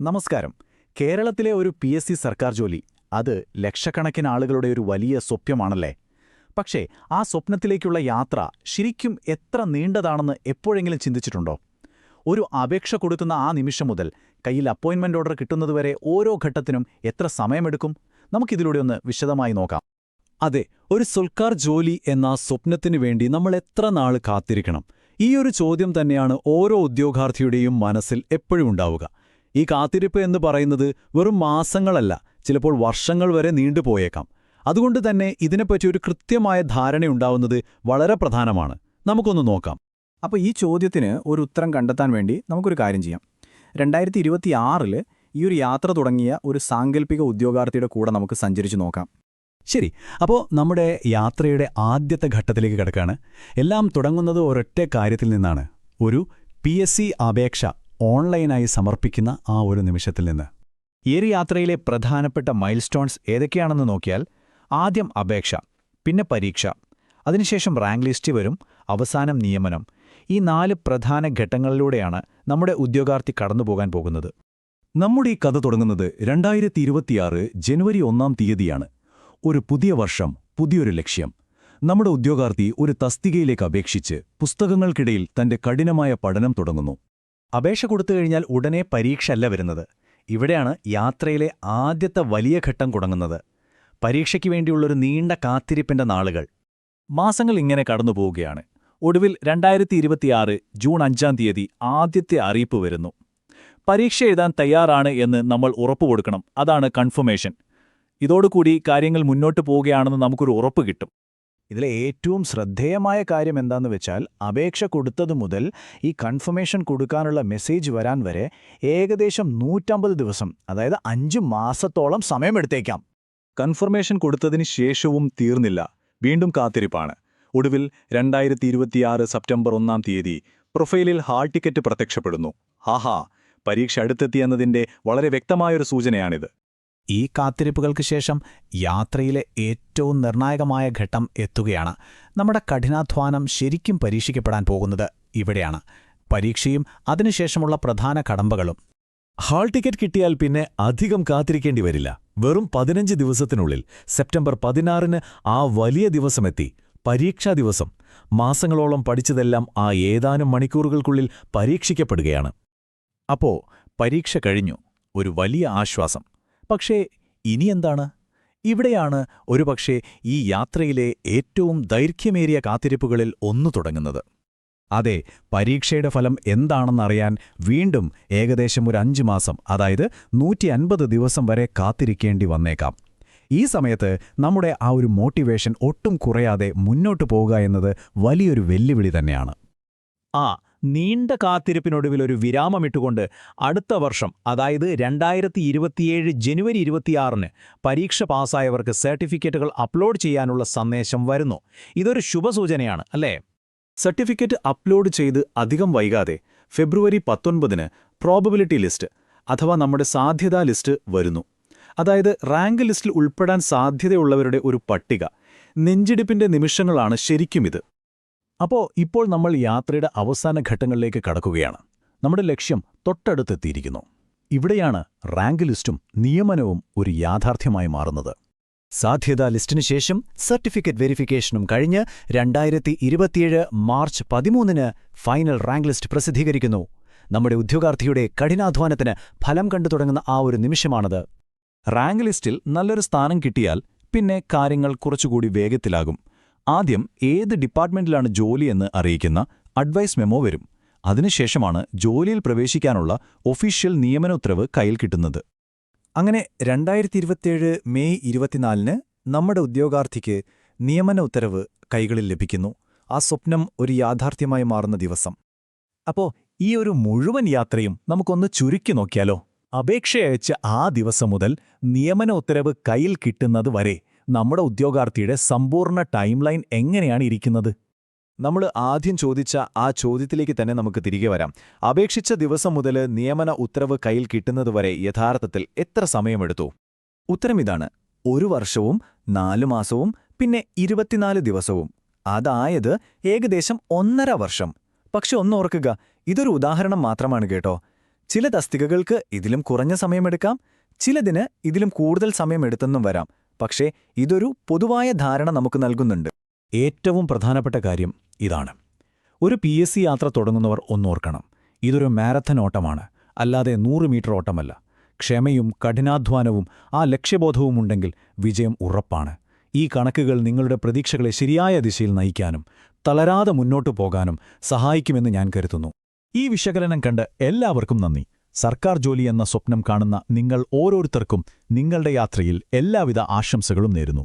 നമസ്കാരം. കേരളത്തിലെ ഒരു പി എസ് സി സർക്കാർ ജോലി അത് ലക്ഷക്കണക്കിന് ആളുകളുടെ ഒരു വലിയ സ്വപ്നമാണല്ലേ? പക്ഷേ ആ സ്വപ്നത്തിലേക്കുള്ള യാത്ര ശരിക്കും എത്ര നീണ്ടതാണെന്ന് എപ്പോഴെങ്കിലും ചിന്തിച്ചിട്ടുണ്ടോ? ഒരു അപേക്ഷ കൊടുക്കുന്ന ആ നിമിഷം മുതൽ കയ്യിൽ അപ്പോയിൻമെന്റ് ഓർഡർ കിട്ടുന്നതുവരെ ഓരോ ഘട്ടത്തിനും എത്ര സമയമെടുക്കും? നമുക്കിതിലൂടെ ഒന്ന് വിശദമായി നോക്കാം. അതെ ഒരു സർക്കാർ ജോലി എന്ന സ്വപ്നത്തിനു വേണ്ടി നമ്മൾ എത്ര നാൾ കാത്തിരിക്കണം? ഈയൊരു ചോദ്യം തന്നെയാണ് ഓരോ ഉദ്യോഗാർത്ഥിയുടെയും മനസ്സിൽ എപ്പോഴും ഉണ്ടാവുക. ഈ കാത്തിരിപ്പ് എന്ന് പറയുന്നത് വെറും മാസങ്ങളല്ല ചിലപ്പോൾ വർഷങ്ങൾ വരെ നീണ്ടുപോയേക്കാം അതുകൊണ്ട് തന്നെ ഇതിനെപ്പറ്റി ഒരു കൃത്യമായ ധാരണയുണ്ടാവുന്നത് വളരെ പ്രധാനമാണ്. നമുക്കൊന്ന് നോക്കാം. അപ്പോൾ ഈ ചോദ്യത്തിന് ഒരു ഉത്തരം കണ്ടെത്താൻ വേണ്ടി നമുക്കൊരു കാര്യം ചെയ്യാം. രണ്ടായിരത്തി ഇരുപത്തിയാറിൽ ഈ ഒരു യാത്ര തുടങ്ങിയ ഒരു സാങ്കല്പിക ഉദ്യോഗാർത്ഥിയുടെ കൂടെ നമുക്ക് സഞ്ചരിച്ചു നോക്കാം. ശരി അപ്പോൾ നമ്മുടെ യാത്രയുടെ ആദ്യത്തെ ഘട്ടത്തിലേക്ക് കിടക്കുകയാണ് എല്ലാം തുടങ്ങുന്നത് ഒരൊറ്റ കാര്യത്തിൽ നിന്നാണ്. ഒരു പി അപേക്ഷ. ഓൺലൈനായി സമർപ്പിക്കുന്ന ആ ഒരു നിമിഷത്തിൽ നിന്ന്. ഈ യാത്രയിലെ പ്രധാനപ്പെട്ട മൈൽസ്റ്റോൺസ് ഏതൊക്കെയാണെന്ന് നോക്കിയാൽ ആദ്യം അപേക്ഷ പിന്നെ പരീക്ഷ അതിനുശേഷം റാങ്ക് ലിസ്റ്റ് വരും അവസാനം നിയമനം. ഈ നാല് പ്രധാന ഘട്ടങ്ങളിലൂടെയാണ് നമ്മുടെ ഉദ്യോഗാർത്ഥി കടന്നുപോകാൻ പോകുന്നത്. നമ്മുടെ ഈ കഥ തുടങ്ങുന്നത് രണ്ടായിരത്തി ഇരുപത്തിയാറ് ജനുവരി ഒന്നാം തീയതിയാണ്. ഒരു പുതിയ വർഷം പുതിയൊരു ലക്ഷ്യം. നമ്മുടെ ഉദ്യോഗാർത്ഥി ഒരു തസ്തികയിലേക്ക് അപേക്ഷിച്ച് പുസ്തകങ്ങൾക്കിടയിൽ തന്റെ കഠിനമായ പഠനം തുടങ്ങുന്നു. അപേക്ഷ കൊടുത്തു കഴിഞ്ഞാൽ ഉടനെ പരീക്ഷയല്ല വരുന്നത്. ഇവിടെയാണ് യാത്രയിലെ ആദ്യത്തെ വലിയ ഘട്ടം തുടങ്ങുന്നത് പരീക്ഷയ്ക്ക് വേണ്ടിയുള്ളൊരു നീണ്ട കാത്തിരിപ്പിന്റെ നാളുകൾ. മാസങ്ങൾ ഇങ്ങനെ കടന്നുപോവുകയാണ് ഒടുവിൽ രണ്ടായിരത്തി ഇരുപത്തിയാറ് ജൂൺ അഞ്ചാം തീയതി ആദ്യത്തെ അറിയിപ്പ് വരുന്നു. പരീക്ഷ എഴുതാൻ തയ്യാറാണ് എന്ന് നമ്മൾ ഉറപ്പുകൊടുക്കണം അതാണ് കൺഫർമേഷൻ. ഇതോടുകൂടി കാര്യങ്ങൾ മുന്നോട്ട് പോവുകയാണെന്ന് നമുക്കൊരു ഉറപ്പ് കിട്ടും. ഇതിലെ ഏറ്റവും ശ്രദ്ധേയമായ കാര്യം എന്താന്ന് വെച്ചാൽ അപേക്ഷ കൊടുത്തതു മുതൽ ഈ കൺഫർമേഷൻ കൊടുക്കാനുള്ള മെസ്സേജ് വരാൻ വരെ ഏകദേശം നൂറ്റമ്പത് ദിവസം അതായത് അഞ്ച് മാസത്തോളം സമയമെടുത്തേക്കാം. കൺഫർമേഷൻ കൊടുത്തതിന് ശേഷവും തീർന്നില്ല. വീണ്ടും കാത്തിരിപ്പാണ്. ഒടുവിൽ രണ്ടായിരത്തി ഇരുപത്തിയാറ് സെപ്റ്റംബർ ഒന്നാം തീയതി പ്രൊഫൈലിൽ ഹാൾ ടിക്കറ്റ് പ്രത്യക്ഷപ്പെടുന്നു. ഹാഹാ പരീക്ഷ അടുത്തെത്തിയെന്നതിന്റെ വളരെ വ്യക്തമായൊരു സൂചനയാണിത്. ഈ കാത്തിരിപ്പുകൾക്ക് ശേഷം യാത്രയിലെ ഏറ്റവും നിർണായകമായ ഘട്ടം എത്തുകയാണ്. നമ്മുടെ കഠിനാധ്വാനം ശരിക്കും പരീക്ഷിക്കപ്പെടാൻ പോകുന്നത് ഇവിടെയാണ്. പരീക്ഷയും അതിനുശേഷമുള്ള പ്രധാന കടമ്പകളും. ഹാൾ ടിക്കറ്റ് കിട്ടിയാൽ പിന്നെ അധികം കാത്തിരിക്കേണ്ടി വരില്ല. വെറും പതിനഞ്ച് ദിവസത്തിനുള്ളിൽ സെപ്റ്റംബർ പതിനാറിന് ആ വലിയ ദിവസമെത്തി. പരീക്ഷാ ദിവസം. മാസങ്ങളോളം പഠിച്ചതെല്ലാം ആ ഏതാനും മണിക്കൂറുകൾക്കുള്ളിൽ പരീക്ഷിക്കപ്പെടുകയാണ്. അപ്പോ പരീക്ഷ കഴിഞ്ഞു. ഒരു വലിയ ആശ്വാസം. പക്ഷേ ഇനിയെന്താണ് ഇവിടെയാണ് ഒരുപക്ഷേ ഈ യാത്രയിലെ ഏറ്റവും ദൈർഘ്യമേറിയ കാത്തിരിപ്പുകളിൽ ഒന്നു തുടങ്ങുന്നത്. അതെ പരീക്ഷയുടെ ഫലം എന്താണെന്നറിയാൻ വീണ്ടും ഏകദേശം ഒരു അഞ്ചു മാസം അതായത് നൂറ്റി അൻപത് ദിവസം വരെ കാത്തിരിക്കേണ്ടി വന്നേക്കാം. ഈ സമയത്ത് നമ്മുടെ ആ ഒരു മോട്ടിവേഷൻ ഒട്ടും കുറയാതെ മുന്നോട്ടു പോവുക എന്നത് വലിയൊരു വെല്ലുവിളി തന്നെയാണ്. ആ നീണ്ട കാത്തിരിപ്പിനൊടുവിൽ ഒരു വിരാമമിട്ടുകൊണ്ട് അടുത്ത വർഷം അതായത് രണ്ടായിരത്തി ഇരുപത്തിയേഴ് ജനുവരി ഇരുപത്തിയാറിന് പരീക്ഷ പാസ്സായവർക്ക് സർട്ടിഫിക്കറ്റുകൾ അപ്ലോഡ് ചെയ്യാനുള്ള സന്ദേശം വരുന്നു. ഇതൊരു ശുഭസൂചനയാണ് അല്ലേ? സർട്ടിഫിക്കറ്റ് അപ്ലോഡ് ചെയ്ത് അധികം വൈകാതെ ഫെബ്രുവരി പത്തൊൻപതിന് പ്രോബബിലിറ്റി ലിസ്റ്റ് അഥവാ നമ്മുടെ സാധ്യതാ ലിസ്റ്റ് വരുന്നു. അതായത് റാങ്ക് ലിസ്റ്റിൽ ഉൾപ്പെടാൻ സാധ്യതയുള്ളവരുടെ ഒരു പട്ടിക. നെഞ്ചിടിപ്പിന്റെ നിമിഷങ്ങളാണ് ശരിക്കും ഇത് അപ്പോ ഇപ്പോൾ നമ്മൾ യാത്രയുടെ അവസാന ഘട്ടങ്ങളിലേക്ക് കടക്കുകയാണ്. നമ്മുടെ ലക്ഷ്യം തൊട്ടടുത്തെത്തിയിരിക്കുന്നു. ഇവിടെയാണ് റാങ്ക് ലിസ്റ്റും നിയമനവും ഒരു യാഥാർത്ഥ്യമായി മാറുന്നത്. സാധ്യതാ ലിസ്റ്റിന് ശേഷം സർട്ടിഫിക്കറ്റ് വെരിഫിക്കേഷനും കഴിഞ്ഞ് രണ്ടായിരത്തി ഇരുപത്തിയേഴ് മാർച്ച് പതിമൂന്നിന് ഫൈനൽ റാങ്ക് ലിസ്റ്റ് പ്രസിദ്ധീകരിക്കുന്നു. നമ്മുടെ ഉദ്യോഗാർത്ഥിയുടെ കഠിനാധ്വാനത്തിന് ഫലം കണ്ടു തുടങ്ങുന്ന ആ ഒരു നിമിഷമാണത്. റാങ്ക് ലിസ്റ്റിൽ നല്ലൊരു സ്ഥാനം കിട്ടിയാൽ പിന്നെ കാര്യങ്ങൾ കുറച്ചുകൂടി വേഗത്തിലാകും. ആദ്യം ഏത് ഡിപ്പാർട്ട്മെന്റിലാണ് ജോലിയെന്ന് അറിയിക്കുന്ന അഡ്വൈസ് മെമ്മോ വരും. അതിനുശേഷമാണ് ജോലിയിൽ പ്രവേശിക്കാനുള്ള ഒഫീഷ്യൽ നിയമന ഉത്തരവ് കയ്യിൽ കിട്ടുന്നത്. അങ്ങനെ രണ്ടായിരത്തി ഇരുപത്തിയേഴ് മെയ് ഇരുപത്തിനാലിന് നമ്മുടെ ഉദ്യോഗാർത്ഥിക്ക് നിയമന ഉത്തരവ് കൈകളിൽ ലഭിക്കുന്നു. ആ സ്വപ്നം ഒരു യാഥാർത്ഥ്യമായി മാറുന്ന ദിവസം. അപ്പോ ഈ ഒരു മുഴുവൻ യാത്രയും നമുക്കൊന്ന് ചുരുക്കി നോക്കിയാലോ? അപേക്ഷയയച്ച ആ ദിവസം മുതൽ നിയമന ഉത്തരവ് കയ്യിൽ കിട്ടുന്നത് വരെ നമ്മുടെ ഉദ്യോഗാർത്ഥിയുടെ സമ്പൂർണ ടൈം ലൈൻ എങ്ങനെയാണ് ഇരിക്കുന്നത്? നമ്മൾ ആദ്യം ചോദിച്ച ആ ചോദ്യത്തിലേക്ക് തന്നെ നമുക്ക് തിരികെ വരാം. അപേക്ഷിച്ച ദിവസം മുതൽ നിയമന ഉത്തരവ് കയ്യിൽ കിട്ടുന്നതുവരെ യഥാർത്ഥത്തിൽ എത്ര സമയമെടുത്തു? ഉത്തരം ഇതാണ്. ഒരു വർഷവും നാലു മാസവും പിന്നെ ഇരുപത്തിനാല് ദിവസവും. അതായത് ഏകദേശം ഒന്നര വർഷം. പക്ഷെ ഒന്നോർക്കുക ഇതൊരു ഉദാഹരണം മാത്രമാണ് കേട്ടോ. ചില തസ്തികകൾക്ക് ഇതിലും കുറഞ്ഞ സമയമെടുക്കാം ചിലതിന് ഇതിലും കൂടുതൽ സമയമെടുത്തെന്നും വരാം. പക്ഷേ ഇതൊരു പൊതുവായ ധാരണ നമുക്ക് നൽകുന്നുണ്ട്. ഏറ്റവും പ്രധാനപ്പെട്ട കാര്യം ഇതാണ്. ഒരു പി എസ് സി യാത്ര തുടങ്ങുന്നവർ ഒന്നോർക്കണം. ഇതൊരു മാരത്തൺ ഓട്ടമാണ്. അല്ലാതെ നൂറ് മീറ്റർ ഓട്ടമല്ല. ക്ഷമയും കഠിനാധ്വാനവും ആ ലക്ഷ്യബോധവും ഉണ്ടെങ്കിൽ വിജയം ഉറപ്പാണ്. ഈ കണക്കുകൾ നിങ്ങളുടെ പ്രതീക്ഷകളെ ശരിയായ ദിശയിൽ നയിക്കാനും തളരാതെ മുന്നോട്ടു പോകാനും സഹായിക്കുമെന്ന് ഞാൻ കരുതുന്നു. ഈ വിശകലനം കണ്ട് എല്ലാവർക്കും നന്ദി. സർക്കാർ ജോലി എന്ന സ്വപ്നം കാണുന്ന നിങ്ങൾ ഓരോരുത്തർക്കും നിങ്ങളുടെ യാത്രയിൽ എല്ലാവിധ ആശംസകളും നേരുന്നു.